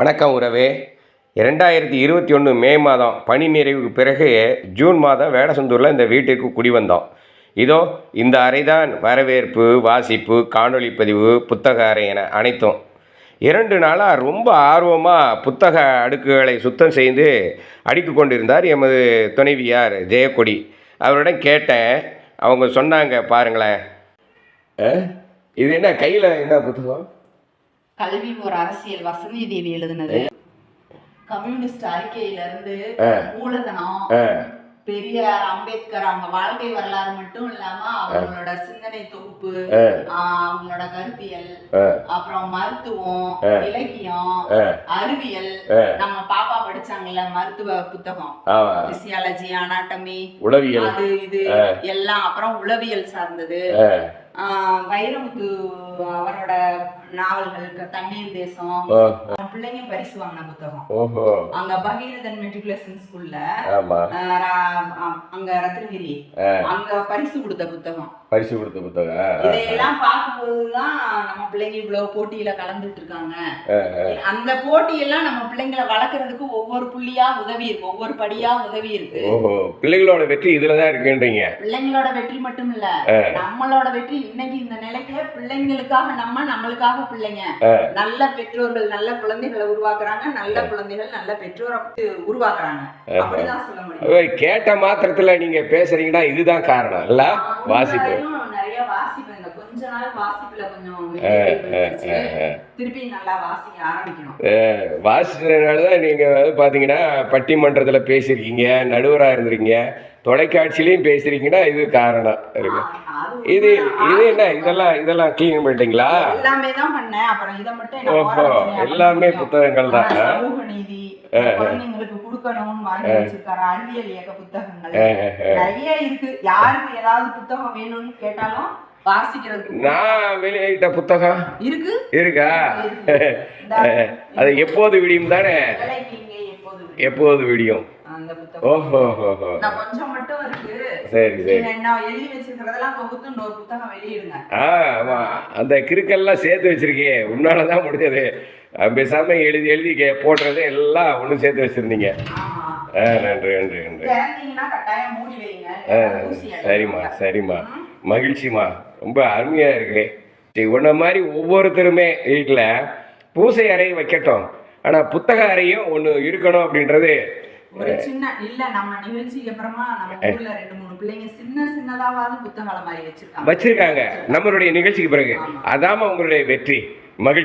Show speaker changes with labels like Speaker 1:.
Speaker 1: வணக்கம் உறவே. இரண்டாயிரத்தி இருபத்தி ஒன்று மே மாதம் பணி நிறைவுக்கு பிறகு ஜூன் மாதம் வேடசந்தூரில் இந்த வீட்டிற்கு குடி வந்தோம். இதோ இந்த அறைதான் வரவேற்பு வாசிப்பு காணொளி பதிவு புத்தக அறை என அனைத்தும். இரண்டு நாளாக ரொம்ப ஆர்வமாக புத்தக அடுக்குகளை சுத்தம் செய்து அடுக்கி கொண்டிருந்தார் எமது துணைவியார் ஜெயக்கொடி. அவரிடம் கேட்டேன். அவங்க சொன்னாங்க பாருங்களேன். இது என்ன கையில் என்ன புத்தகம்?
Speaker 2: கல்வி ஒரு அரசியல் வசந்தி தேவி எழுதுனது. கம்யூனிஸ்ட் அறிக்கையில இருந்து. மூலதனம் பெரியார் அம்பேத்கர் அவங்க வாழ்க்கை வரலாறு மட்டும் இல்லாம அவங்களோட சிந்தனை தொகுப்பு அவங்களோட கருத்தியல். அப்புறம் மருத்துவம். இலக்கியம். அறிவியல். நம்ம பாப்பா படிச்சாங்கல்ல மருத்துவ புத்தகம். பிசியாலஜி அனாட்டமி
Speaker 1: உளவியல்.
Speaker 2: அது இது எல்லாம் அப்புறம் உளவியல் சார்ந்தது. வைரமுத்து அவரோட நாவல்கள் தண்ணீர் தேசம். பிள்ளைங்க பரிசு வாங்கின புத்தகம் அங்க பகீரதன் மெட்ரிகுலேஷன் ஸ்கூல்ல அங்க ரத்னகிரி. அங்க பரிசு கொடுத்த புத்தகம்.
Speaker 1: பரிசு கொடுத்த புத்தகம்.
Speaker 2: இதையெல்லாம் பார்க்கும்போதுதான் நம்ம பிள்ளைங்க இவ்வளவு போட்டியில கலந்துட்டு இருக்காங்க. அந்த போட்டியெல்லாம் நம்ம பிள்ளைங்களை வளர்க்கறதுக்கு ஒவ்வொரு புள்ளியா உதவி இருக்கு ஒவ்வொரு படியா உதவி இருக்கு.
Speaker 1: ஓஹோ பிள்ளைகளோட வெற்றி இதுல தான் இருக்குன்றீங்க.
Speaker 2: பிள்ளைங்களோட வெற்றி மட்டும் இல்ல நம்மளோட வெற்றி இன்னைக்கு இந்த நிலைக்கு பிள்ளைங்களுக்காக நம்ம நம்மளுக்காக பிள்ளைங்க. நல்ல பெற்றோர்கள் நல்ல குழந்தைகளை உருவாக்குறாங்க நல்ல குழந்தைகள் நல்ல பெற்றோரை உருவாக்குறாங்க. அப்படிதான் சொல்ல முடியும்.
Speaker 1: கேட்ட மாத்திரத்துல நீங்க பேசுறீங்கன்னா இதுதான் காரணம் இல்ல? வாசிப்பு.
Speaker 2: முன்னாடியும் நிறைய வாசிப்பு இந்த கொஞ்ச நாள் வாசிப்புல கொஞ்சம் வெளியே போயிடுச்சு. திருப்பி நல்லா வாசிக்க ஆரம்பிக்கணும்.
Speaker 1: வாசிச்சதுனால தான் நீங்க பாத்தீங்கன்னா பட்டிமன்றத்துல பேசியிருக்கீங்க நடுவரா இருந்திருக்கீங்க தொலைக்காட்சியிலையும் பேசுறீங்கன்னா இது காரணம் இருக்கு. இது. இது என்ன? இதெல்லாம் இதெல்லாம் கிளீன் பண்ணிட்டீங்களா?
Speaker 2: எல்லாமே தான் பண்ணேன். அப்புறம் இதை மட்டும்
Speaker 1: ஓஹோ. எல்லாமே புத்தகங்கள் தான்.
Speaker 2: சமூக நீதி குழந்தைங்களுக்கு கொடுக்கணும்னு வாங்கி வச்சிருக்காரு அறிவியல் இயக்க புத்தகங்கள். நிறைய இருக்கு. யாருக்கு ஏதாவது புத்தகம் வேணும்னு கேட்டாலும்
Speaker 1: நான் வெளியிட்ட புத்தகம்?
Speaker 2: இருக்கு.
Speaker 1: அது எப்போது விடியும் தானே?
Speaker 2: எப்போது
Speaker 1: விடியும்?
Speaker 2: அந்த புத்தகம். நான் கொஞ்சம் மட்டும் இருக்கு.
Speaker 1: சரி சரி.
Speaker 2: நான் எழுதி வச்சிருக்கிறதெல்லாம் தொகுத்து இன்னொரு புத்தகம் வெளியிடுங்க.
Speaker 1: ஆ ஆமா. அந்த கிறுக்கெல்லாம் சேர்த்து வச்சிருக்கே உன்னால தான் முடிஞ்சது. பேசாம எழுதி எழுதி போடுறது எல்லாம் ஒன்றும் சேர்த்து வச்சிருந்தீங்க. நன்றி நன்றி நன்றி. சரிம்மா சரிம்மா. மகிழ்ச்சிம்மா. ரொம்ப அருமையாக இருக்கு. சரி உன்ன மாதிரி ஒவ்வொருத்தருமே வீட்டில் பூசை அறை வைக்கட்டும். ஆனால் புத்தக அறையும் ஒன்று இருக்கணும் அப்படின்றது
Speaker 2: ஒரு சின்ன இல்ல நம்ம நிகழ்ச்சிக்கு அப்புறமா நம்ம ஊர்ல ரெண்டு மூணு பிள்ளைங்க சின்ன சின்னதாவது புத்தகம் மாதிரி வச்சிருக்காங்க.
Speaker 1: வச்சிருக்காங்க. நம்மளுடைய நிகழ்ச்சிக்கு பிறகு. அதாம உங்களுடைய வெற்றி. மகிழ்ச்சி.